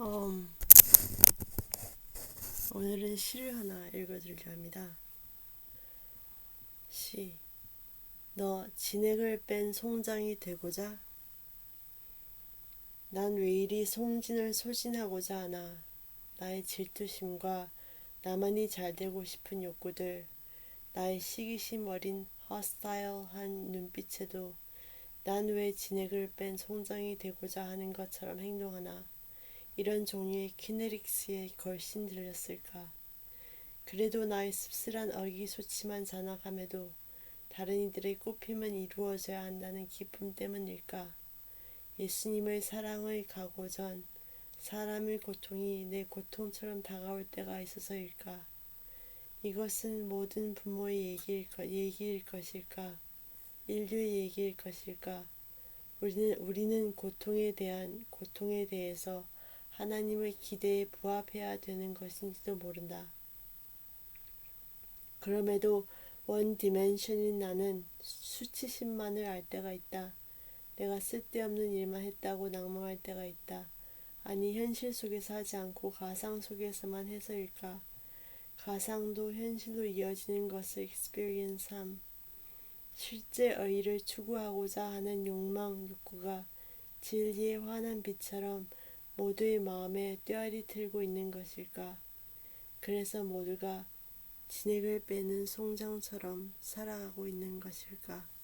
음, 오늘은 시를 하나 읽어드리려 합니다. 시. 너 진액을 뺀 송장이 되고자? 난 왜 이리 송진을 소진하고자 하나? 나의 질투심과 나만이 잘 되고 싶은 욕구들, 나의 시기심 어린 허스타일한 눈빛에도 난 왜 진액을 뺀 송장이 되고자 하는 것처럼 행동하나? 이런 종류의 키네릭스에 걸씬 들렸을까? 그래도 나의 씁쓸한 어기소침한 잔악함에도 다른 이들의 꽃핌은 이루어져야 한다는 기쁨 때문일까? 예수님의 사랑의 가고 전 사람의 고통이 내 고통처럼 다가올 때가 있어서일까? 이것은 모든 부모의 얘기일, 것, 얘기일 것일까? 인류의 얘기일 것일까? 우리는, 우리는 고통에 대한 고통에 대해서 하나님의 기대에 부합해야 되는 것인지도 모른다. 그럼에도 원 디멘션인 나는 수치심만을 알 때가 있다. 내가 쓸데없는 일만 했다고 낭망할 때가 있다. 아니 현실 속에서 하지 않고 가상 속에서만 해서일까? 가상도 현실로 이어지는 것을 experience함. 실제 의의를 추구하고자 하는 욕망, 욕구가 진리의 환한 빛처럼 모두의 마음에 뼈알이 틀고 있는 것일까? 그래서 모두가 진액을 빼는 송장처럼 살아가고 있는 것일까?